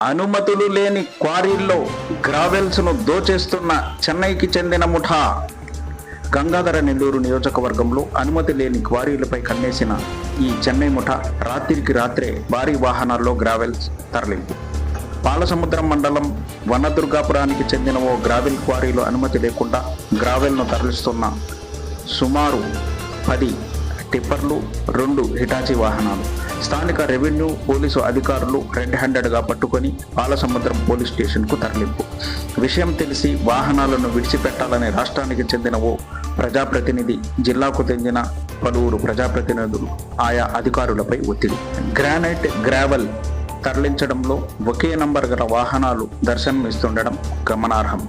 అనుమతులు లేని క్వారీల్లో గ్రావెల్స్ను దోచేస్తున్న చెన్నైకి చెందిన ముఠా. గంగాధర నెల్లూరు నియోజకవర్గంలో అనుమతి లేని క్వారీలపై కన్నేసిన ఈ చెన్నై ముఠా రాత్రికి రాత్రే భారీ వాహనాల్లో గ్రావెల్స్ తరలింపు పాలసముద్రం మండలం వనదుర్గాపురానికి చెందిన ఓ గ్రావెల్ క్వారీలో అనుమతి లేకుండా గ్రావెల్ను తరలిస్తున్న సుమారు పది టిప్పర్లు రెండు హిటాచీ వాహనాలు స్థానిక రెవెన్యూ పోలీసు అధికారులు రెడ్ హ్యాండెడ్గా పట్టుకొని పాలసముద్రం పోలీస్ స్టేషన్కు తరలింపు. విషయం తెలిసి వాహనాలను విడిచిపెట్టాలని రాష్ట్రానికి చెందిన ఓ ప్రజాప్రతినిధి జిల్లాకు చెందిన పలువురు ప్రజాప్రతినిధులు ఆయా అధికారులపై ఒత్తిడి. గ్రానైట్ గ్రావెల్ తరలించడంలో ఒకే నంబర్ గల వాహనాలు దర్శనం ఇస్తుండడం గమనార్హం.